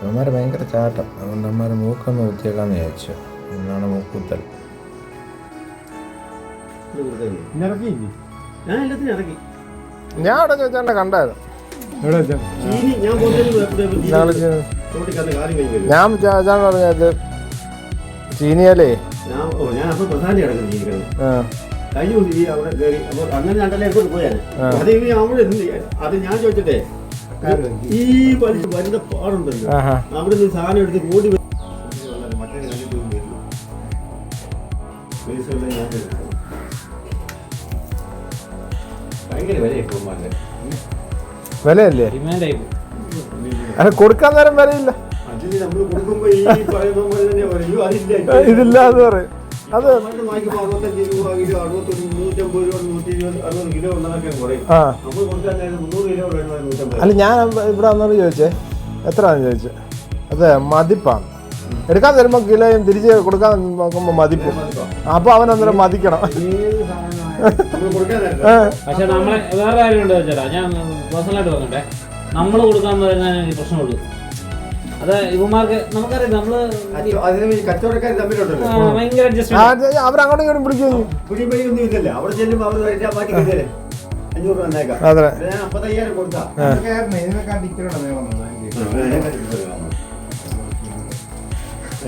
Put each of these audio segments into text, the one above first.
അവന്മാർ ഭയങ്കര ചാട്ടം. അതുകൊണ്ട് അവന്മാർ മൂക്കൊന്ന് കുത്തിയേക്കാന്ന് വിചാരിച്ചു. എന്നാണ് മൂക്കുത്തൽ ഞാൻ അവിടെ ചോദിച്ചാണ്ട് കണ്ടായിരുന്നു. ഞാൻ പറഞ്ഞത് ചീനിയലേ കഴിഞ്ഞ അങ്ങനെ പോയാൽ അത് ഞാൻ ചോദിച്ചിട്ടേ ഈ വരുന്ന പാടുണ്ടല്ലോ. അവിടെ നിന്ന് സാധനം എടുത്ത് കൂടി. വിലയല്ലേ? അത് കൊടുക്കാൻ നേരം വിലയില്ല. ഇതില്ലാതെ പറയും, അത്. അല്ല ഞാൻ ഇവിടെ വന്നത് ചോദിച്ചേ എത്രയാണെന്ന് ചോദിച്ചു? അതെ മതിപ്പാണ്. എടുക്കാൻ തരുമ്പോൾ കിലോയും തിരിച്ച് കൊടുക്കാൻ നോക്കുമ്പോൾ മതിപ്പ്. അപ്പോൾ അവൻ അന്നേരം മതിക്കണം. പക്ഷെ നമ്മളെ വേറെ കാര്യമുണ്ട് ചേട്ടാ ഞാൻ പേഴ്സണലായിട്ട് പറഞ്ഞേ നമ്മൾ കൊടുക്കാൻ പറഞ്ഞാൽ പ്രശ്നമുള്ളൂ. അത് ഇവന്മാർക്ക് നമുക്കറിയാം നമ്മൾ അതിന് കച്ചവടക്കാർ തമ്മിലുണ്ടല്ലോ. ആ, ഭയങ്കര അഡ്ജസ്റ്റ്മെന്റ് അത് അവരങ്ങോട്ടും ഇങ്ങോട്ടും പിടിക്കും പിടിപടി ഒന്നും ഇല്ലല്ലോ. അവിടെ ചെല്ലുമ്പോൾ അവർ മാറ്റി കിട്ടിയാലേ അഞ്ഞൂറ് രൂപ തന്നേക്കാം. അതെ. ഞാൻ അമ്പത്തയ്യായിരം കൊടുത്താ. ഇതിനെക്കാട്ടി ഇച്ചിരി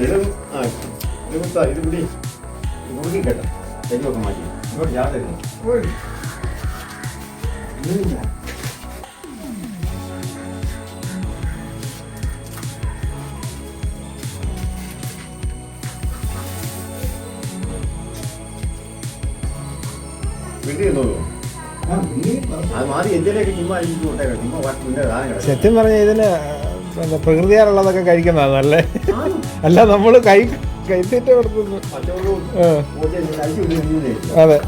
ഇതും ആ ഇത് കൊടുത്താ ഇത് പിടി കുടുങ്ങി കേട്ടോ. ശരിയൊക്കെ മാറ്റി. ഇങ്ങോട്ട് ജാതകം സത്യം പറഞ്ഞ ഇതിന് പിന്നെ പ്രകൃതിയാലുള്ളതൊക്കെ കഴിക്കുന്നതാണ് നല്ലേ? അല്ല നമ്മൾ കൈ കൈത്തീറ്റ കൊടുക്കുന്നു. അതെ.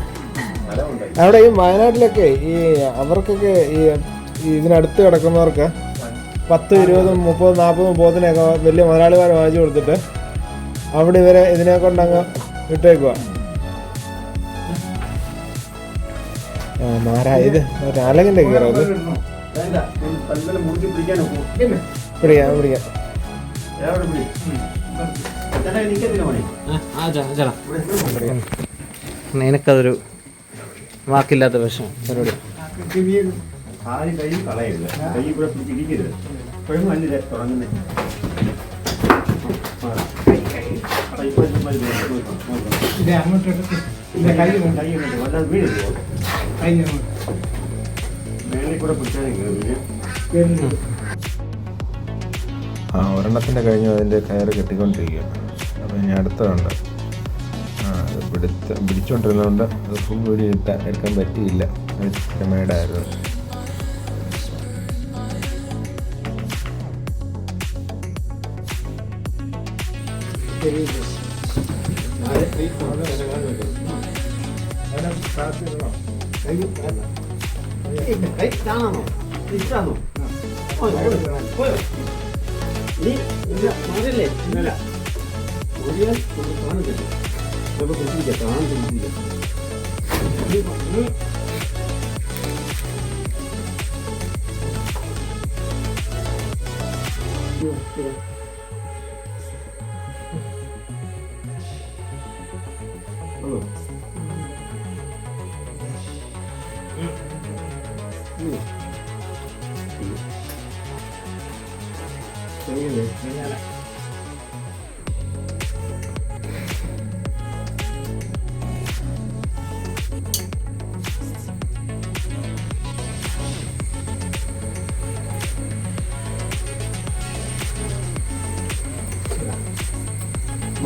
അവിടെ ഈ വയനാട്ടിലൊക്കെ ഈ അവർക്കൊക്കെ ഈ ഈ ഇതിനടുത്ത് കിടക്കുന്നവർക്ക് പത്ത് ഇരുപതും മുപ്പതും നാൽപ്പതും പോത്തിനെയൊക്കെ വലിയ മുതലാളിമാർ വാങ്ങിച്ചു കൊടുത്തിട്ട് അവിടെ ഇവരെ ഇതിനെ കൊണ്ടങ്ങ് ഇട്ടേക്കുക ആരും കൈ കളയരുത് കൈ കൂടെ എനിക്കതൊരു വാക്കില്ലാത്ത അല്ലേ തുടങ്ങുന്നേ അങ്ങോട്ട് കൈ കൈ വല്ലാതെ കൂടെ ആ ഒരെണ്ണത്തിന്റെ കഴിഞ്ഞു അതിന്റെ കയറ് കെട്ടിക്കൊണ്ടിരിക്കുക അപ്പോൾ ഇനി അടുത്തതുണ്ട്. ആ അത് പിടുത്ത് പിടിച്ചുകൊണ്ടിരുന്നതുകൊണ്ട് അത് ഫുൾ വീഡിയോ ഇട്ടാൻ എടുക്കാൻ പറ്റിയില്ല. അത് ఇస్తాను మొదలే మొదలు కొంచెం చెప్తాను కొంచెం చెప్తాను Hello.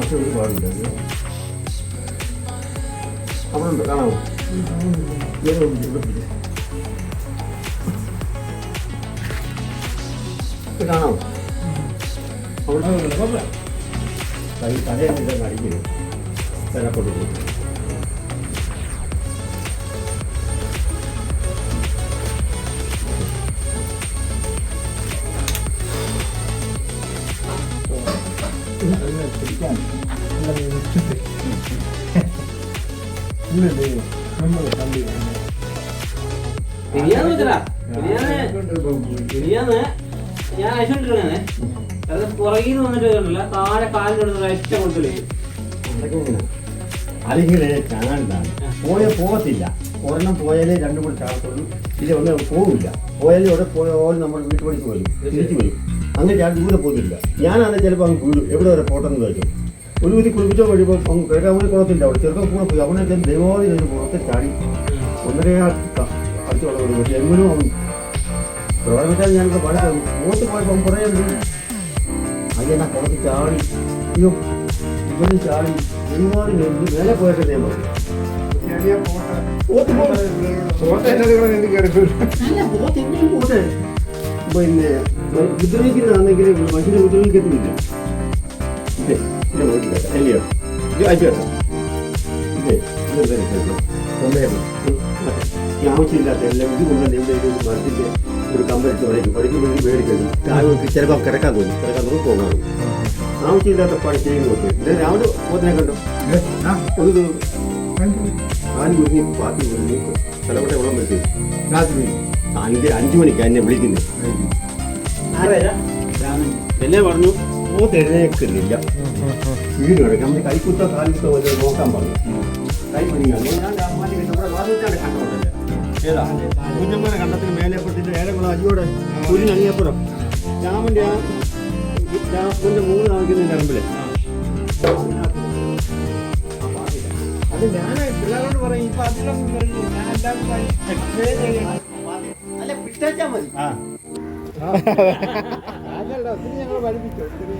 കാണാമോ തിരിച്ചാണോ നീ ഇല്ല മാറില്ലേ ഇല്ല ഓടിയാൽ നമുക്ക് കാണുന്നില്ല നമുക്ക് പിടിച്ചിരിക്കാം കാണാൻ പിടിച്ചിരിക്കാം ഹലോ മറ്റൊരു പാടുണ്ട് അവിടെ ഉണ്ട് കാണാമോ ഇവിടെ ഉണ്ട്, ഇവിടെ പിടി. ഇത് കാണാമോ അവിടെ കൈ തലയൊന്നും ഇതൊക്കെ അടിക്കരുത് തലപ്പൊട്ട് കൊടുക്കും ബിരിയാണി വെച്ചടാ. ബിരിയാണി ബിരിയാണി ഞാൻ അയച്ചോണ്ടിരിക്കണേ അത് പുറകിൽ നിന്ന് വന്നിട്ട് കണ്ടില്ല താഴെ കാലിലെടുത്ത് ഒറ്റ കൊടുത്തില്ലേ? അതിങ്ങനെ ചാണ്ടാണ് പോയ പോകത്തില്ല. ഒരെണ്ണം പോയാലേ രണ്ടും കൂടി ചാർത്തുള്ളൂ ഇല്ല ഒന്ന് പോകില്ല പോയാലേ ഇവിടെ പോയാലും നമ്മൾ വീട്ടു പണിക്ക് വരും തിരിച്ചു വരും. അങ്ങനെ ചാടി ദൂരെ പോകുന്നില്ല ഞാനാണെങ്കിൽ ചിലപ്പോൾ അങ്ങ് വീടും എവിടെ വരെ പോട്ടെന്ന് കഴിക്കും ഒരു വിധി കുളിപ്പിച്ചോ കഴിയുമ്പോൾ അങ്ങ് കിഴക്കാൻ കൂടി കുളത്തില്ല അവിടെ ചെറുക്കം കൂടെ പോയി. അവിടെ ദൈവവാദി ഒരു പുറത്ത് ചാടി. ഒന്നര അടുത്തുള്ള ഒരു പക്ഷേ എങ്കിലും അവൻ പ്രധാനപ്പെട്ടാൽ ഞാനിപ്പോൾ പണി തന്നു മൂത്ത് പോയപ്പോൾ കുറേ ഉണ്ട് ഞാൻ കുളത്തിൽ ചാടി. അയ്യോ ഇവനും ചാടി ഒരുപാട് നേരം മേലെ പോയൊക്കെ നിയമം പോത്ത് പോട്ടെ പിന്നെ ഉപദ്രവിക്കുന്നതാണെങ്കിൽ മനുഷ്യനെ ഉപദ്രവിക്കത്തുമില്ല അല്ലയോ അയച്ചു ആവശ്യമില്ലാത്ത എല്ലാം ഇത് ഇവിടെ ഒരു മരത്തിന്റെ ഒരു കമ്പെടുത്ത് പഠിക്കും പഠിക്കും മേടിക്കുന്നു ചിലപ്പോൾ കിടക്കാൻ തോന്നി. കിടക്കാൻ തോന്നി പോകാൻ ആവശ്യമില്ലാത്ത പണി ചെയ്യുമ്പോൾ ഇത് രാവിലെ പോത്തിനെ കണ്ടു. ഒരു നാല് കുരുങ്ങി പാത്തി കുരുങ്ങി ചിലവിടെ വെള്ളം വെച്ച്. രാത്രി. അഞ്ച് അഞ്ചു മണിക്ക് എന്നെ വിളിക്കുന്നു എന്നെ പറഞ്ഞു. പോത്ത് എഴുന്നേക്കുന്നില്ല വീട് കിടക്കാം നമ്മൾ കൈക്കുത്തോ കാലിക്കുത്തോ പോലെ നോക്കാൻ പറഞ്ഞു. കൈ പിടിക്കാൻ ഞാൻ രാമാലി നമ്മുടെ വാദിച്ചാണ് കണ്ടോണ്ടല്ലേ ഏതാ? കുഞ്ഞമ്മനെ കണ്ടത്തിന് മേലെ പെട്ടിട്ട് ഏഴംകുളം അജിയോടെ കുഞ്ഞിനങ്ങിയപ്പുറം രാമന്റെ ആ രാമന്റെ മൂന്ന് കാണിക്കുന്ന നരമ്പിൽ അത് ഞാൻ പിള്ളേരോട് പറയും ഇപ്പൊ അതിലൊന്നും കഴിഞ്ഞു ഞാൻ എല്ലാം അല്ല പിറ്റേച്ചാ മതി. അതല്ല ഒത്തിരി ഞങ്ങൾ പഠിപ്പിച്ചു ഒത്തിരി പഠിപ്പിച്ചു